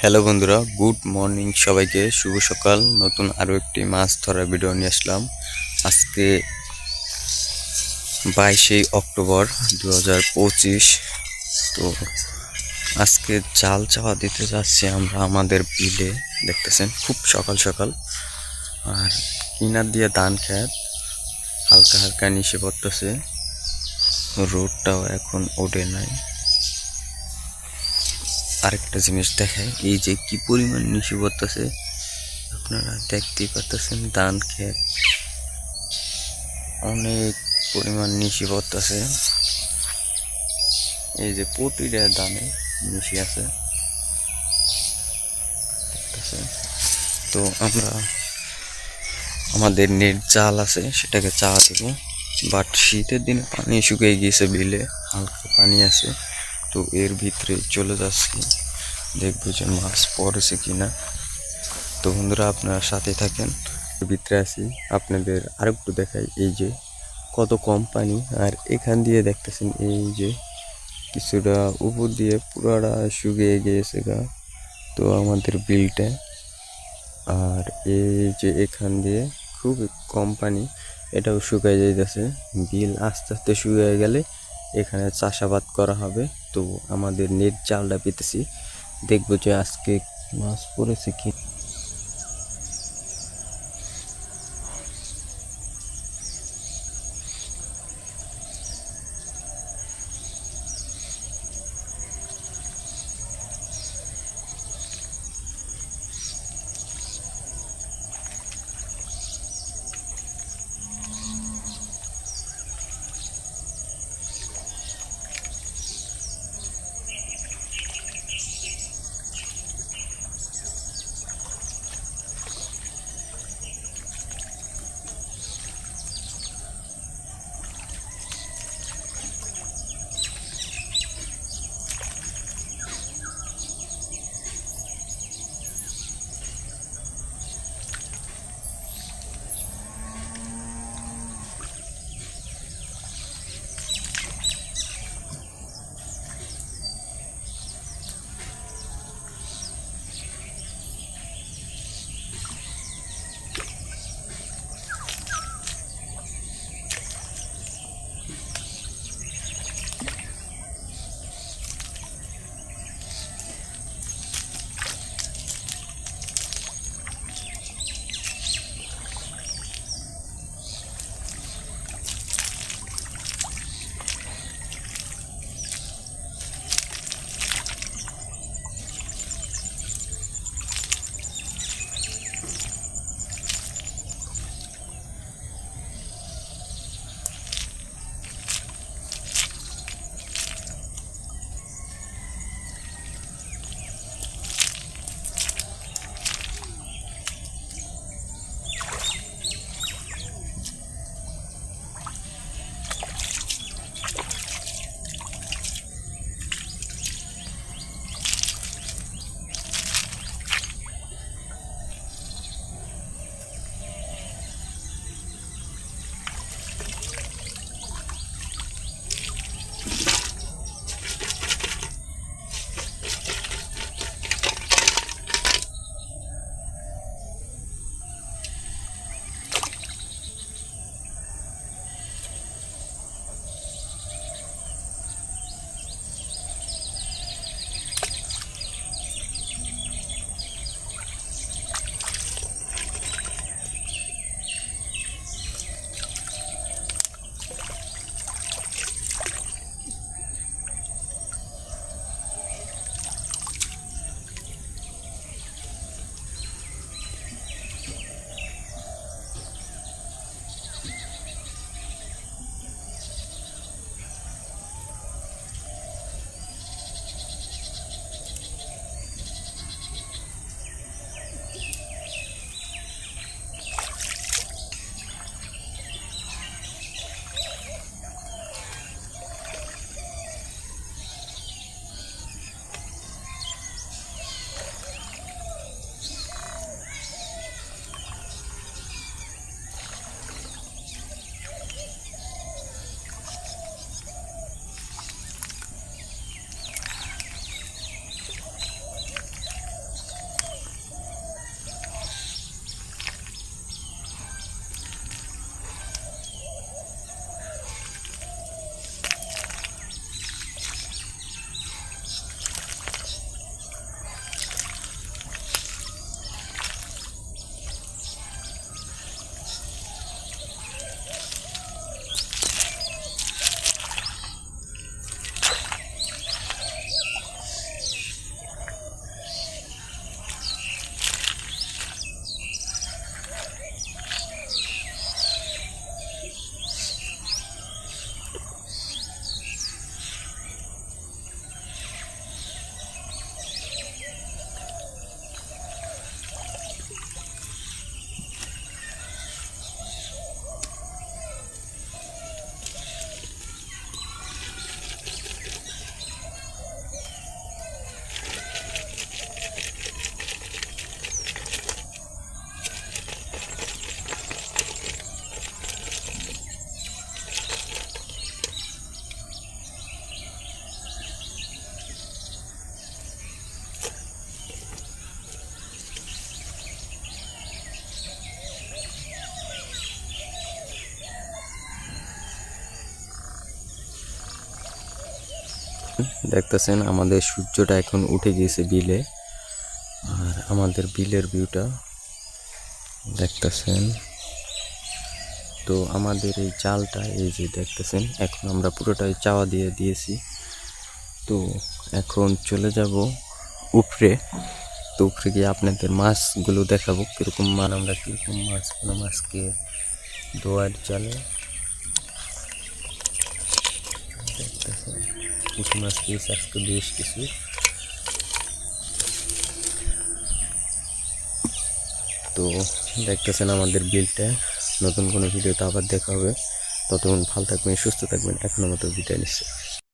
Hello বন্ধুরা good morning সবাইকে, শুভ সকাল। নতুন আরও একটি মাছ ধরার ভিডিও নিয়ে আসলাম। আজকে বাইশে অক্টোবর দু হাজার পঁচিশ। তো আজকে জাল চাওয়া দিতে যাচ্ছি আমরা আমাদের বিলে, দেখতেছেন? খুব সকাল সকাল। আর কিনার দিয়ে ধান খেত, হালকা হালকা নিচে পড়তেছে। রোডটাও এখন ওঠে নাই। আরেকটা জিনিস দেখায় এই যে কি পরিমাণ নিচে পড়তেছে আপনারা দেখতেই পাচ্ছেন ধান ক্ষেত অনেক পরিমাণ নিচে পড়তেছে এই যে প্রতিটা দানে নিচে আছে। তো আমরা, আমাদের নেট জাল আছে, সেটাকে চা দেবো। বাট শীতের দিনে পানি শুকিয়ে গিয়েছে বিলে, হালকা পানি আছে। তো এর ভিতরে চলে যাচ্ছি। দেখব যে মাছ পড়েছে কিনা। তো বন্ধুরা, আপনারা সাথে থাকেন। ভিতরে আছি। আপনাদের আরেকটু দেখাই। এই যে কত কম পানি আর এখান দিয়ে দেখতেছেন এই যে কিছুটা উপর দিয়ে পুরাটা শুকিয়ে গিয়েছে গা। তো আমাদের বিলটা। আর এই যে এখান দিয়ে খুব কম পানি এটাও শুকায় যাইতেছে। বিল আস্তে আস্তে শুকিয়ে গেলে এখানে চাষাবাদ করা হবে। তো আমাদের নেট জালটা পেতেছি। দেখব যে আজকে মাছ পড়েছে কি। দেখতেছেন, আমাদের সূর্যটা এখন উঠে গিয়েছে বিলে। আর আমাদের বিলের ভিউটা দেখতেছেন। তো আমাদের এই চালটা, এই যে দেখতেছেন, এখন আমরা পুরোটাই চাওয়া দিয়ে দিয়েছি। তো এখন চলে যাব উপরে। তো উপরে গিয়ে আপনাদের মাছগুলো দেখাবো, কীরকম মান আমরা কীরকম মাছ, কোনো মাছকে দোয়ার চালে দেখতেছেন। পুঁটি মাছ পেয়েছি আজকে বেশ কিছু। তো দেখতেছেন আমাদের বিলটা। নতুন কোনো ভিডিওতে আবার দেখা হবে। ততক্ষণ ভালো থাকবেন, সুস্থ থাকবেন। এখনও মতো বিদায় নিচ্ছে।